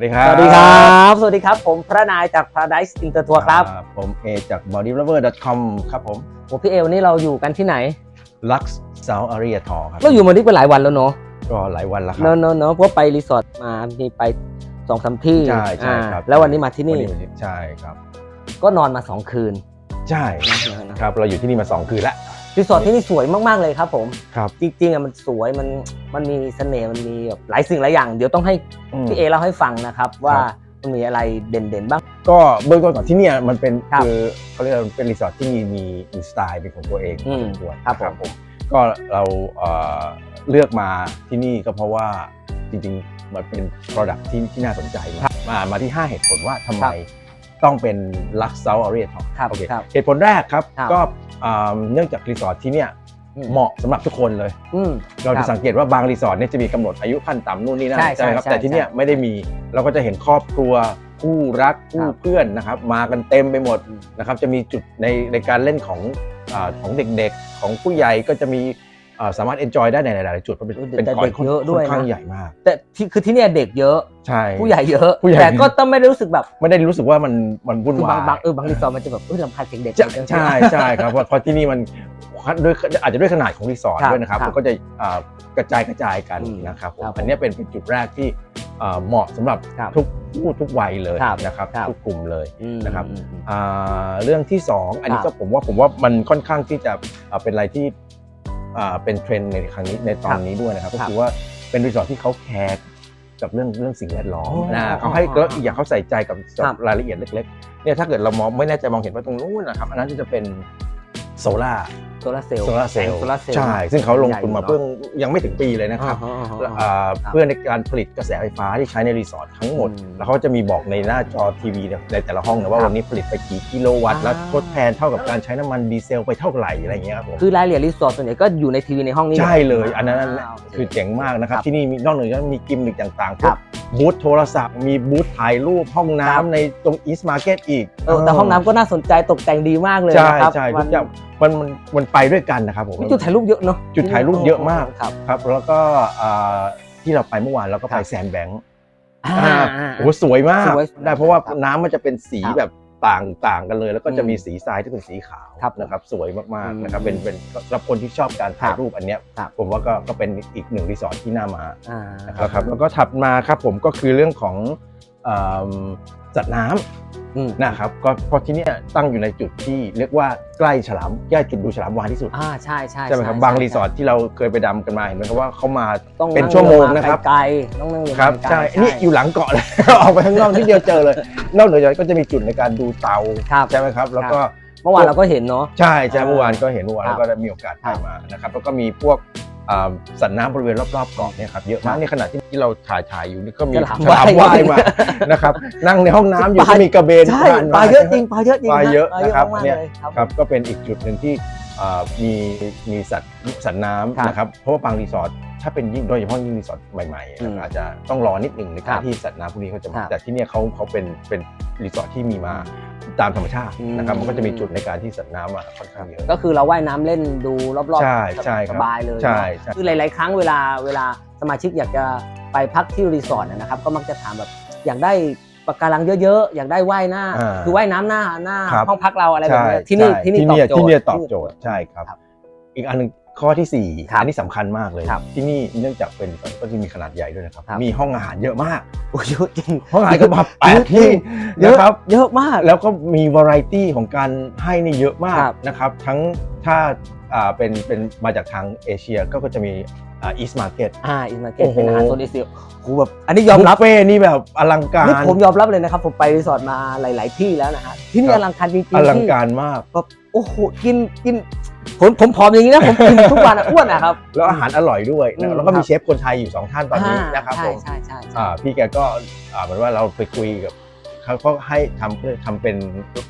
วัสดีครับ สวัสดีครับ สวัสดีครับ ผมพระนายจาก Paradise Inter Tour ครับอ่าผมเอจาก bodylover.com ครับผมโอ้พี่เอวันนี้เราอยู่กันที่ไหน Lux South Area Tour ครับ เราอยู่มานี่ไปหลายวันแล้วเนาะ ก็หลายวันแล้วครัเนาะเนาะเนาะเพราะไปรีสอร์ทมา มีไปสองสามที่ ใช่ใช่อ่าครับ แล้ววันนี้มาที่นี่วัใช่ครับ ก็นอนมาสองคืน ใช่ ครับ เราอยู่ที่นี่มา2คืนแล้ว รีสอร์ทที่นี่สวยมากๆเลยครับ ผมครับ จริงๆอะมันสวยมันมันมีเสน่ห์มันมีแบบหลายสิ่งหลายอย่าง เดี๋ยวต้องให้พี่เอเล่าให้ฟังนะครับว่าครับมันมีอะไรเด่นๆบ้าง ก็เบื้องต้นก่อนที่เนี่ยมันเป็นครับคือเขาเรียกว่าเป็นรีสอร์ทที่มีมีมีสไตล์เป็นของตัวเองอืมพอสมควรครับผมผมก็เราเอ่อเลือกมาที่นี่ก็เพราะว่าจริงๆมันเป็น Product ที่ที่น่าสนใจมากมามาที่ 5 เหตุผลว่าทำไมต้องเป็น Lux South Area Tour ครับโอเคครับเหตุผลแรกครับครับก็ อ่าเนื่องจากรีสอร์ทที่เนี่ยอืมเหมาะสำหรับทุกคนเลย อืม เราครัจะบสังเกตว่าบางรีสอร์ทเนี่ยจะมีกำหนดอายุขั้นต่ำนู่นนี่นั่นใช่ใช่ไหมครับใช่แต่ที่เนี่ยใช่ไม่ได้มีเราก็จะเห็นครอบครัวคู่รักคู่ครับเพื่อนนะครับ มากันเต็มไปหมดอืมนะครับ จะมีจุดในในการเล่นของอาของเด็กๆ ของผู้ใหญ่ก็จะมีอ่า สามารถ enjoy ได้ในหลาย ๆ จุดเพราะเป็นเออเป็นแต่คอเด็นกเยอะด้วยนะค่อนข้างใหญ่มาก แต่ที่คือที่เนี่ยเด็กเยอะใช่ผู้ใหญ่เยอะผู้ใหญ่แต่ก็ต้องไม่ได้รู้สึกแบบ ไม่ได้รู้สึกว่ามันมันวุ่นคือบาวางยบางเออบางรีสอร์ทมันจะแบบเออลำคาญเสียงเด็กใช่ใช่ใช่ครับเพราะเพราะที่นี่มันด้วยอาจจะด้วยขนาดของรีสอร์ทครับด้วยนะครับครับมันก็จะอ่ากระจายกระจายกันอืมนะครับผมครับผมอันเนี้ยเป็นเป็นจุดแรกที่อ่าเหมาะสำหรับครับทุกผู้ทุกวัยเลยครับนะครับครับทุกกลุ่มเลยอืมนะครับอืมอืมอ่าเรื่องที่ 2 อันนี้ครัก็บผมว่าผมว่ามันค่อนข้างที่จะอ่าเป็นอะไรที่อ่า เป็นเทรนด์ในครั้งนี้ในตอนนี้ด้วยนะครับก็ครับคือว่าเป็นรีสอร์ทที่เขาแคร์กับเรื่องเรื่องสิ่งแวดล้อมอ๋อนะเขาให้อ๋อก็อีกอย่างเขาใส่ใจกับครับรายละเอียดเล็กๆเนี่ยถ้าเกิดเรามองไม่แน่ใจมองเห็นว่าตรงนู้นนะครับอันนั้นจะเป็นโซล่า โซลาร์เซลล์โซลาร์เซลล์โซลาร์เซลล์ใช่ ซึ่งเขาลงทุนมาใหญ่เพิ่งยังไม่ถึงปีเลยนะครับอ่าฮะแล้วอ่าอ่าครับเพื่อในการผลิตกระแสไฟฟ้าที่ใช้ในรีสอร์ททั้งหมดอืมแล้วเขาจะมีบอกในหน้าจอทีวีเนี่ยในแต่ละห้องนะว่าครับวันนี้ผลิตไปกี่กิโลวัตต์อ่าแล้วทดแทนเท่ากับการใช้น้ำมันดีเซลไปเท่าไหร่อะไรอย่างเงี้ยครับผมคือรายละเอียดรีสอร์ทส่วนใหญ่ก็อยู่ในทีวีในห้องนี้ใช่เลย อันนั้นาโคือเจ๋งมากนะครับครับที่นี่มีนอกเหนือจากนั้นมีกิมมิคต่างๆพควรัก บบูธโทรศัพท์ มีบูธถ่ายรูปห้องครับน้ำในตรงอีสต์มาร์เก็ตอีกเออแต่ห้องน้ำก็น่าสนใจตกแต่งดีมากเลยใช่นะครับใช่มัทุกอย่างมันมันมันไปด้วยกันนะครับผมมีจุดถ่ายรูปเยอะเนาะจุดถ่ายรูปเยอะมากครับครับ แล้วก็อ่าที่เราไปเมื่อวานเราก็ไปครับแซนด์แบงค์อ่าอ่าอ่าโอ้โหสวยมากสวยได้เพราะว่าครับน้ำมันจะเป็นสีครับแบบ ต่างต่างกันเลย แล้วก็จะอืมมีสีทรายที่เป็นสีขาวครับนะครับสวยมากอืมๆนะครับเป็นเป็นสำหรับคนที่ชอบการถ่ายครับรูปอันเนี้ยครับผมว่าก็ก็เป็นอีกหนึ่งรีสอร์ทที่น่ามาอ่านะครับแล้วก็ถัดมาครับผมก็คือเรื่องของเอิ่มสัตว์น้ำอืม นะครับก็เพราะที่เนี่ยตั้งอยู่ในจุดที่เรียกว่าใกล้ฉลามใกล้จุดดูฉลามวาฬที่สุดอ่าใช่ใช่ใช่ไหมครับใช่บางใช่รีสอร์ทที่เราเคยไปดำกันมาเห็นไหมครับว่าเขามาต้องเป็นงชั่วโมงเรือนะครับไกลๆต้องนั่งเรือครับไกลๆใช่นี่อยู่หลังเกาะเลยออกไปข้างนอกที่เดียวเจอเลยนอกเหนือจากนั้นก็จะมีจุดในการดูเตาครับใช่ไหมครับ แล้วก็เมื่อวานเราก็เห็นเนาะใช่ใช่อ่าเมื่อวานก็เห็นเมื่อวานครับแล้วก็ได้มีโอกาสครัไปบมานะครับแล้วก็มีพวกอ่า สัตว์น้ำบริเวณรอบๆเกาะเนี่ยครับเยอะครัมากบในขณะที่เราถ่ายถ่ายอยู่นี่ก็มีฉลามฉลามว่ายว่ายมานะครับนั่งในห้องน้ำอยู่ปลาก็มีกระเบนใช่ผ่นมปลาเยอะจริงปลาเยอะจริงปลาเยอะปลานะครับมากๆเนี่ยเลยครับครับก็เป็นอีกจุดหนึ่งที่อ่า มีมีสัตว์สัตว์น้ครับำนะครับเพราะว่าบางรีสอร์ทถ้าเป็นยิ่งโดยเฉพาะยิ่งรีสอร์ทใหม่ๆอืมอาจจะต้องรอนิดหนึ่งในครัการบที่สัตว์น้ำพวกนี้เขาจะครัมาบแต่ที่เนี่ยเขาเขาเป็นเป็นรีสอร์ทที่มีมาตามธรรมชาตินะครับอืมมันก็จะมีจุดในการที่สัตว์น้ำมาค่อนข้างเยอะก็คือเราว่ายน้ำเล่นดูรอบๆใช่ใช่ครับสบายเลยใช่เนอะใช่คือหลาย ๆ ครั้งเวลาเวลาสมาชิกอยากจะไปพักที่รีสอร์ทนะครับก็มักจะถามแบบอยากได้ ปะการังเยอะๆ อยากได้ว่ายหน้า อ่าคือว่ายน้ำหน้าหน้าครับ ห้องพักเราอะไรแบบใช่เนี้ยที่นี่ใช่ที่นี่ที่ตอบเนี่ยโจทย์ ที่เนี่ยตอบโจทย์ใช่ครับ ครับอีกอันหนึงข้อที่สี่ครับอันนี้สำคัญมากเลย ครับที่นี่เนื่องจากเป็นก็จะมีขนาดใหญ่ด้วยนะครับ ครับ มีห้องอาหารเยอะมาก โอ้เยอะจริง ห้องอาหารก็มาแปเยดอะจริที่งเยอะ นะครับ เยอะมาก แล้วก็มีวาไรตี้ของการให้นี่เยอะมากครับนะครับ ทั้งถ้า อ่าเป็นเป็นมาจากทางเอเชียก็ก็จะมีอ่าอีสต์มาร์เก็ต อ่าอินมาเก็ตโอ้โห เป็นอาหารโซนเอเชียโหแบบอันนี้ยอมรับเฟ่นี่แบบอลังการ นี่ผมยอมรับเลยนะครับ ผมไปรีสอร์ทมาหลาย ๆ ที่แล้วนะฮะที่นี่ครับ อลังการจริงๆอลังที่การมาก แบบโอ้โหกินกินผมผมผอมอย่างนี้นะผมกินทุกวันอะอ้วนอะครับ แล้วอาหารอร่อยด้วยนะครับอืมแล้วก็มีครับเชฟคนไทยอยู่สองท่านตอนนี้นะครับใช่ผมใช่ใช่ใช่ อ่าพี่แกก็อ่าเหมือนว่าเราไปคุยกับเขาก็ให้ทำทำเป็น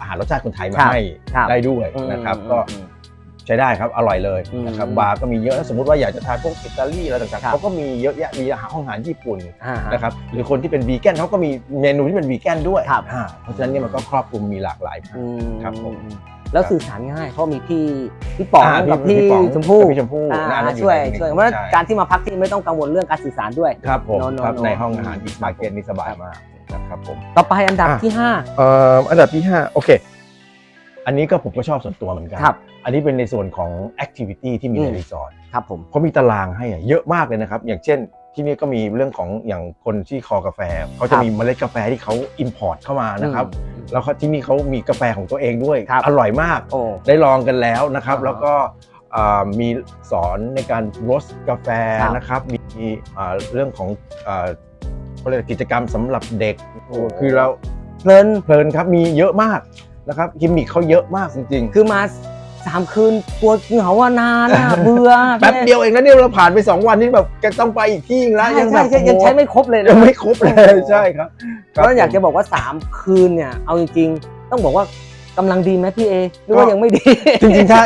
อาหารรสชาติคนไทยมาให้ครับ ได้ด้วยอืมนะครับ อืมก็อืมใช้ได้ครับ อร่อยเลยนะครับอืมบาร์ก็มีเยอะสมมติว่าอยากจะทานพวกอิตาลีอะไรต่างๆครับเขาก็มีเยอะแยะมีอาหารห้องอาหารญี่ปุ่นอ่าฮะนะครับหรือคนที่เป็นวีแกนเขาก็มีเมนูที่เป็นวีแกนด้วยครับอ่าเพราะฉะนั้นเนี่ยมันก็ครอบคลุมมีหลากหลายมากอืมครับผมแล้วสื่อสารง่ายเพราะมีพี่พี่ป๋องอ่ากับพี่ป๋องชมพู่กับพี่ชมพู่อ่าน่าจะอช่วยในช่วยในเพราะฉะนั้นใช่การที่มาพักที่ไม่ต้องกังวลเรื่องการสื่อสารด้วยครับผมโนโนครับโนในห้องอาหารอีสมาร์เก็ตนี่สบายมากนะครับผมต่อไปอันดับอะที่ห้าเอ่ออันดับที่ 5 โอเค อันนี้ก็ผมก็ชอบส่วนตัวเหมือนกัน ครับ อันนี้เป็นในส่วนของแอคทิวิตี้ที่มีในอืม รีสอร์ทครับผม เขามีตารางให้อะเยอะมากเลยนะครับ อย่างเช่นที่นี่ก็มีเรื่องของอย่างคนที่คอกาแฟเขาคจะรับมีเมล็ดกาแฟที่เขาอินพอร์ตเข้ามานะครับอืมแล้วเขาที่นี่เขามีกาแฟของตัวเองด้วย ครับ อร่อยมาก โอ้ ได้ลองกันแล้วนะครับ อ่าฮะแล้วก็อ่ามีสอนในการโรสกาแฟครับนะครับ มีอ่าเรื่องของอ่าเขาเรียกกิจกรรมสำหรับเด็กโอ้ คือเราเพลินเพลินครับมีเยอะมาก นะครับกิมมิคเขาเยอะมากจริงๆ คือมาสามคืนกลัวเหงาว่านานอะเบื่อแป๊บเดียวเองนะเนี่ยเราผ่านไป 2 วันนี่แบบแกต้องไปอีกที่แล้วใช่ยังแบใช่บใช่ยังใช้ไม่ครบเลยนะยังไม่ครบเลยใช่ครับก็อยากจะบอกว่า 3 คืนเนี่ยเอาจริงๆ ต้องบอกว่ากำลังดีไหมพี่เอหรือว่ายังไม่ดี จริงๆใช่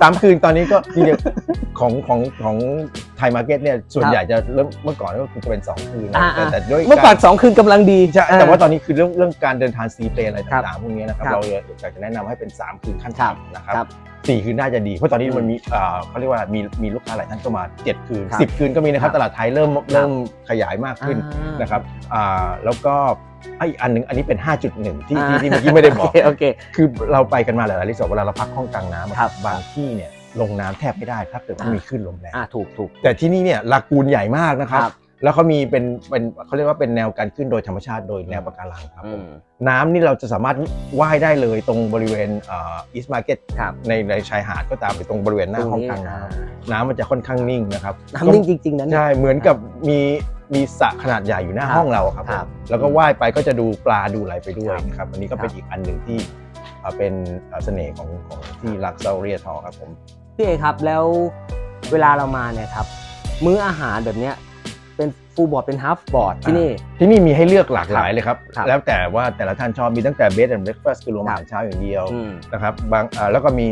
สามคืนตอนนี้ก็จริงๆของของของไทยมาร์เก็ตเนี่ยส่วนครับใหญ่จะเริ่มเมื่อก่อนก็คือจะเป็น 2 คืนนะอ่าแต่อ่า แต่ด้วยเมื่อก่อนาร2คืนกำลังดีใช่แต่ว่าตอนนี้คือเรื่องเรื่องการเดินทางซีเพลอะไรครับต่างๆพวกนี้นะครับครับเราอยากจะแนะนำให้เป็น 3 คืนขั้นครับต่ำนะครับครับสี่คืนน่าจะดี เพราะตอนนี้อืมมันมีอ่าเขาเรียกว่ามีมีลูกค้าหลายท่านก็มา 7 คืน ครับ10 คืนก็มีนะครับครับตลาดไทยเริ่มเริ่มขยายมากขึ้นอ่านะครับอ่าแล้วก็อะอีกอันหนึงอันนี้เป็น 5.1 ที่อ่าที่ที่เมื่อกี้ไม่ได้บอก โเคโอเค คือเราไปกันมาหลายๆรีสอร์ทเวลาเราพักห้องกลางน้ำอะครับบางที่เนี่ย ลงน้ำแทบไม่ได้ถ้าเกิดว่าอ่ามี มีคลื่นลมแรงอ่าถูกถูก แต่ที่นี่เนี่ยลากูนใหญ่มากนะครับ ครับ แล้วเขามีเป็นเป็นเขาเรียกว่าเป็นแนวการขึ้นโดยธรรมชาติโดยแนวปะการังครับอืผมมน้ำนี่เราจะสามารถว่ายได้เลยตรงบริเวณอีสต์มาร์เก็ตครับในในชายหาดก็ตามหรือตรงบริเวณหน้าห้องกลางน้ำน้ำมันจะค่อนข้างนิ่งนะครับน้ำนิ่งจริง ๆนะเนี่ยใช่เหมือนกับมีมีสระขนาดใหญ่อยู่หน้าครับห้องเราครับครับผมแล้วก็ว่ายไปก็จะดูปลาดูอะไรไปด้วยครับนะครับอันนี้ก็ครับเป็นอีกอันหนึ่งที่เอ่อเป็นเอ่อเสน่ห์ของของที่ลักเซาเรียทอครับผม พี่เอครับแล้วเวลาเรามาเนี่ยครับ มื้ออาหารแบบเนี้ยเป็นฟูลบอร์ดเป็นฮาฟบอร์ดที่นี่ ที่นี่มีให้เลือกหลากหลายเลยครับ ครับแล้วแต่ว่าแต่ละท่านชอบมีตั้งแต่เบสแอนด์เบรคฟาสต์คือรวมครับอาหารเช้าอย่างเดียวอืมนะครับบางอ่าแล้วก็มี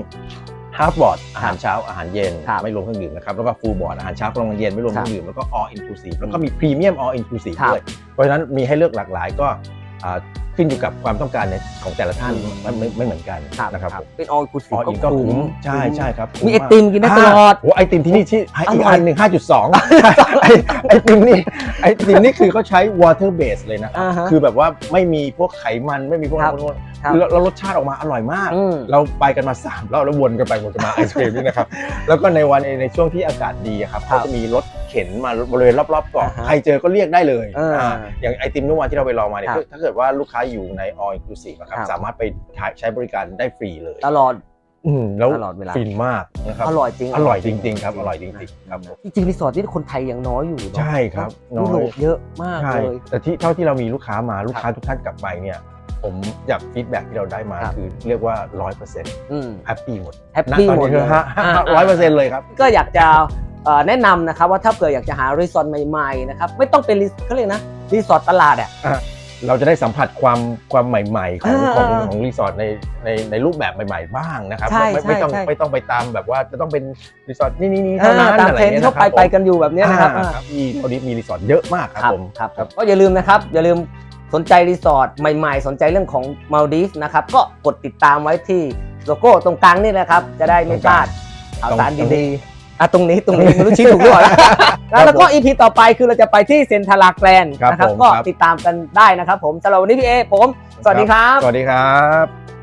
ฮาฟบอร์ดอาหารเช้าอาหารเย็น ครับไม่รวมเครื่องดื่มนะครับแล้วก็ฟูลบอร์ดอาหารเช้ากลางวันเย็นไม่รวมคเครับรื่องดื่มแล้วก็ all inclusive แล้วก็มีพรีเมียม all inclusive ครับ ด้วยเพราะฉะนั้นมีให้เลือกหลากหลายก็อ่า ขึ้นอยู่กับความต้องการในของแต่ละท่านอืมไม่ไม่ไม่เหมือนกันครับนะครับครับผมเป็นออลกูสิอ๋ออีกก็คุ้มใช่ใช่ครับคุ้มีไอากติมกินได้ตลอดโอ้ไอติมที่นี่ที่ให้อีกอร่อยอันหนึ่ง5.2ไอไอติมนี่ไอติมนี่คือเขาใช้ water base เลยนะครัอ่าบฮะคือแบบว่าไม่มีพวกไขมันไม่มีพวกครับนั้นพวกนั้นครับคือแล้วรสชาติออกมาอร่อยมากอืมเราไปกันมา3รอบแล้ววนกันไปวนกันมาไอศครีมนี่นะครับแล้วก็ในวันในช่วงที่อากาศดีอะครับครับเขาจะมีรถ เข็นมาบริเวณรอบๆเกาะอ่าฮะใครเจอก็เรียกได้เลยเอออ่าอย่างไอติมเมื่อวานที่เราไปลองมาเนี่ยครับถ้าเกิดว่าลูกค้าอยู่ใน all inclusive อะครับครับ สามารถไปใช้บริการได้ฟรีเลยตลอด อืมแล้วตลอดเวลา ฟินมากนะครับ อร่อยจริงอร่อยจริงๆครับอร่อยจริงๆครับผม จริงๆรีสอร์ทที่คนไทยยังน้อยอยู่เนอะใช่ครับยุโรปเยอะมากใช่เลย แต่ที่เท่าที่เรามีลูกค้ามาลูกค้าทุกท่านกลับไปเนี่ย ผมจากฟีดแบ็ที่เราได้มาครับ คือเรียกว่า 100%อืมแฮปปี้หมดแฮปปี้ณตอนหมดนี้เลคืยอฮะอ่าร้อยเปอร์เซ็นต์เลยครับ ก็อยากจะเอ่อ แนะนำนะครับว่าถ้าเผื่ออยากจะหารีสอร์ทใหม่ๆนะครับไม่ต้องเป็นรีเขาเรียกนะรีสอร์ทตลาดอะเราจะได้สัมผัสความความใหม่ ๆ ของอ่าของของรีสอร์ทในในในรูปแบบใหม่ ๆ บ้างนะครับใช่ไม่ไม่ต้องใช่ไม่ต้องไปตามแบบว่าจะต้องเป็นรีสอร์ทนี่นี่นี่อ่าเท่านั้นตามอะไรเทรนด์เงี้ที่ยเขาไปไปกันอยู่แบบเนี้ยนะครับอ่าอ่าครับมีตอนนี้มีรีสอร์ทเยอะมากครับผมครับก็อย่าลืมนะครับอย่าลืมสนใจรีสอร์ทใหม่ ๆ สนใจเรื่องของมาลดีฟนะครับก็กดติดตามไว้ที่โลโก้ตรงกลางนี่แหละครับ จะได้ไม่พลาดข่าวสารตรงนี้ดีๆ อะตรงนี้ตรงนี้ไม่รู้ชี้ถูกหรือเปล่านะแล้วก็อีพีต่อไปคือเราจะไปที่เซนทาราแกรนครับนะครับผมก็ครับติดตามกันได้นะครับ ผมสำหรับวันนี้พี่เอผม สวัสดีครับ สวัสดีครับ